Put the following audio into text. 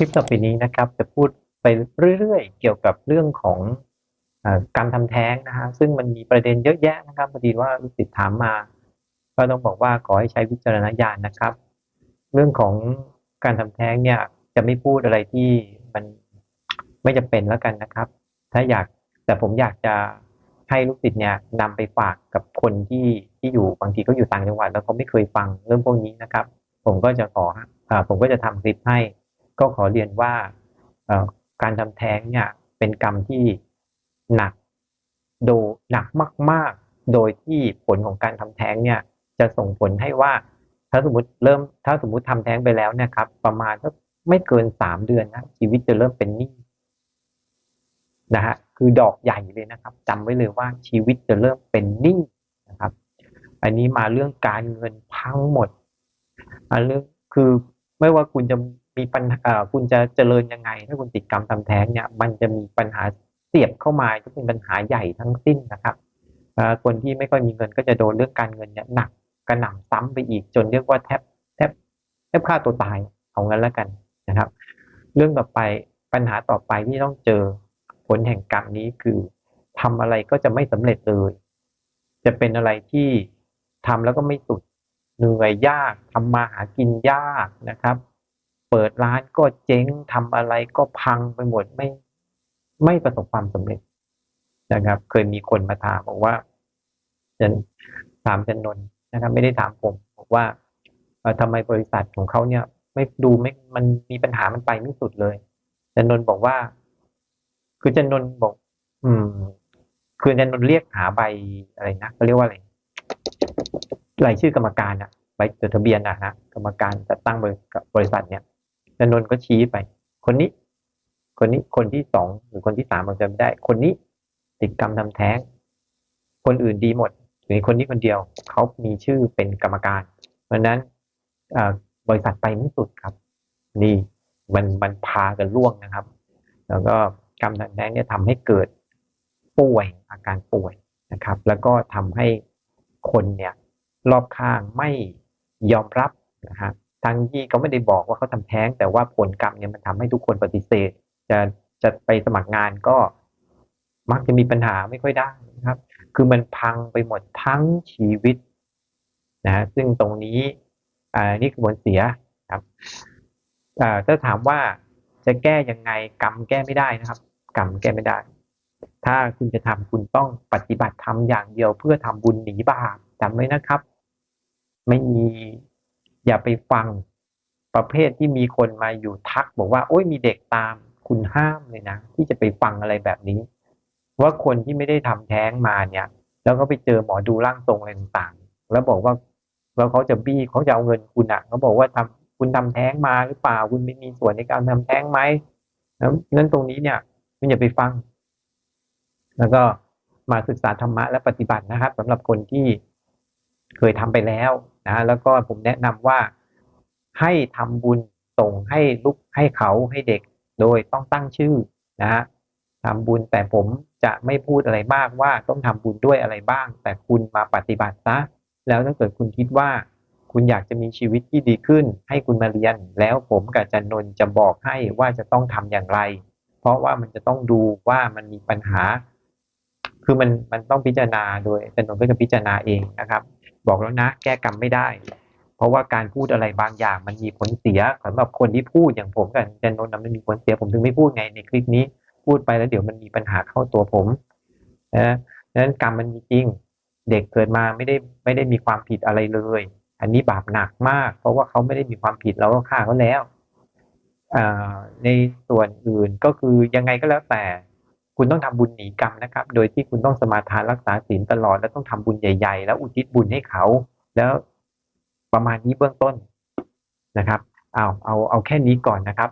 ลิปต่อไปนี้นะครับ จะพูดไปเรื่อยๆ เกี่ยวกับเรื่องของอการทำแท้งนะฮะซึ่งมันมีประเด็นเยอะแยะนะครับพอดีว่าลูกศิษย์ถามมา ก็ต้องบอกว่าขอให้ใช้วิจารณญาณนะครับ เรื่องของการทำแท้งเนี่ยจะไม่พูดอะไรที่มันไม่จำเป็นแล้วกันนะครับ ถ้าอยากแต่ผมอยากจะให้ลูกศิษย์เนี่ยนำไปฝากกับคนที่ที่อยู่บางทีเขาอยู่ต่างจังหวัด แล้วเขาไม่เคยฟังเรื่องพวกนี้นะครับ ผมก็จะขออผมก็จะทำคลิปให้ ก็ขอเรียนว่าการทำแท้งเนี่ยเป็นกรรมที่หนักโดหนักมาก ๆ โดยที่ผลของการทำแท้งเนี่ยจะส่งผลให้ว่าถ้าสมมติเริ่มถ้าสมมติทำแท้งไปแล้วเนี่ยครับ ประมาณสักไม่เกินสามเดือนนะชีวิตจะเริ่มเป็นหนี้นะฮะคือดอกใหญ่เลยนะครับจำไว้เลยว่าชีวิตจะเริ่มเป็นหนี้นะครับ อันนี้มาเรื่องการเงินพังหมดอันเรื่องคือไม่ว่าคุณจะ มีปัญหาคุณจะเจริญยังไง ถ้าคุณติดกรรมทำแท้งเนี่ยมันจะมีปัญหาเสียบเข้ามาจะเป็นปัญหาใหญ่ทั้งสิ้นนะครับคนที่ไม่ค่อยมีเงินก็จะโดนเรื่องการเงินเนี่ยหนักกระหน่ำซ้ำไปอีกจนเรียกว่าแทบแทบแทบฆ่าตัวตายเอางั้นแล้วกันนะครับ เรื่องต่อไปปัญหาต่อไปที่ต้องเจอผลแห่งกรรมนี้คือทำอะไรก็จะไม่สำเร็จเลย จะเป็นอะไรที่ทำแล้วก็ไม่สุดเหนื่อยยากทำมาหากินยากนะครับ เปิดร้านก็เจ๊งทำอะไรก็พังไปหมดไม่ไม่ประสบความสำเร็จนะครับ เคยมีคนมาถามบอกว่าจะถามจันนนท์นะครับ ไม่ได้ถามผมบอกว่าเอ่อทำไมบริษัทของเขาเนี่ย ไม่ดูไม่มันมีปัญหามันไปไม่สุดเลยจันนนท์บอกว่า คือจันนนท์บอก อืม คือจันนนท์เรียกหาใบอะไรนะเขาเรียกว่าอะไรรายชื่อกรรมการอะใบจดทะเบียนนะฮะกรรมการจัดตั้งบริบริษัทเนี่ย นนนท์ก็ชี้ไป คนนี้ คนนี้คนที่สองหรือคนที่สามผมจำไม่ได้ คนนี้ติดกรรมทำแท้ง คนอื่นดีหมดถึงคนนี้คนเดียวเขามีชื่อเป็นกรรมการเพราะนั้นบริษัทไปไม่สุดครับ นี่มันมันพากันล่วงนะครับ แล้วก็กรรมทางแท้งเนี่ยทำให้เกิดป่วยอาการป่วยนะครับ แล้วก็ทำให้คนเนี่ยรอบข้างไม่ยอมรับนะฮะ ทั้งที่เขาไม่ได้บอกว่าเขาทำแท้ง แต่ว่าผลกรรมเนี่ยมันทำให้ทุกคนปฏิเสธ จะจะไปสมัครงานก็มักจะมีปัญหาไม่ค่อยได้นะครับ คือมันพังไปหมดทั้งชีวิตนะฮะซึ่งตรงนี้อ่านี่คือผลเสียครับอ่าถ้าถามว่าจะแก้ยังไงกรรมแก้ไม่ได้นะครับ กรรมแก้ไม่ได้ ถ้าคุณจะทำคุณต้องปฏิบัติธรรมอย่างเดียวเพื่อทำบุญหนีบาปจำไว้นะครับ ไม่มี อย่าไปฟังประเภทที่มีคนมาอยู่ทักบอกว่า โอ้ยมีเด็กตามคุณห้ามเลยนะ ที่จะไปฟังอะไรแบบนี้ ว่าคนที่ไม่ได้ทำแท้งมาเนี่ย แล้วก็ไปเจอหมอดูร่างทรงอะไรต่างๆแล้วบอกว่าแล้วเขาจะบี้เขาจะเอาเงินคุณอะเขาบอกว่าทำคุณทำแท้งมาหรือเปล่า คุณไม่มีส่วนในการทำแท้งไหมนั้นตรงนี้เนี่ยคุณอย่าไปฟัง แล้วก็มาศึกษาธรรมะและปฏิบัตินะครับสำหรับคนที่ เคยทำไปแล้วนะแล้วก็ผมแนะนำว่าให้ทำบุญส่งให้ลูกให้เขาให้เด็กโดยต้องตั้งชื่อนะฮะทำบุญแต่ผมจะไม่พูดอะไรมากว่าต้องทำบุญด้วยอะไรบ้าง แต่คุณมาปฏิบัติซะแล้วถ้าเกิดคุณคิดว่า คุณอยากจะมีชีวิตที่ดีขึ้น ให้คุณมาเรียน แล้วผมกับจันนนท์จะบอกให้ว่าจะต้องทำอย่างไร เพราะว่ามันจะต้องดูว่ามันมีปัญหา คือมันมันต้องพิจารณาโดยจันนนท์ก็จะพิจารณาเองนะครับ บอกแล้วนะ แก้กรรมไม่ได้ เพราะว่าการพูดอะไรบางอย่างมันมีผลเสียสำหรับคนที่พูดอย่างผมกับจันนนท์นะมันมีผลเสียผมถึงไม่พูดไงในคลิปนี้ พูดไปแล้วเดี๋ยวมันมีปัญหาเข้าตัวผมนะดังนั้นกรรมมันมีจริง เด็กเกิดมาไม่ได้ไม่ได้มีความผิดอะไรเลย อันนี้บาปหนักมาก เพราะว่าเขาไม่ได้มีความผิดเราก็ฆ่าเขาแล้วในส่วนอื่นก็คือยังไงก็แล้วแต่ คุณต้องทำบุญหนีกรรมนะครับ โดยที่คุณต้องสมาทานรักษาศีลตลอด แล้วต้องทำบุญใหญ่ๆ แล้วอุทิศบุญให้เขา แล้วประมาณนี้เบื้องต้นนะครับ เอาเอาเอาแค่นี้ก่อนนะครับ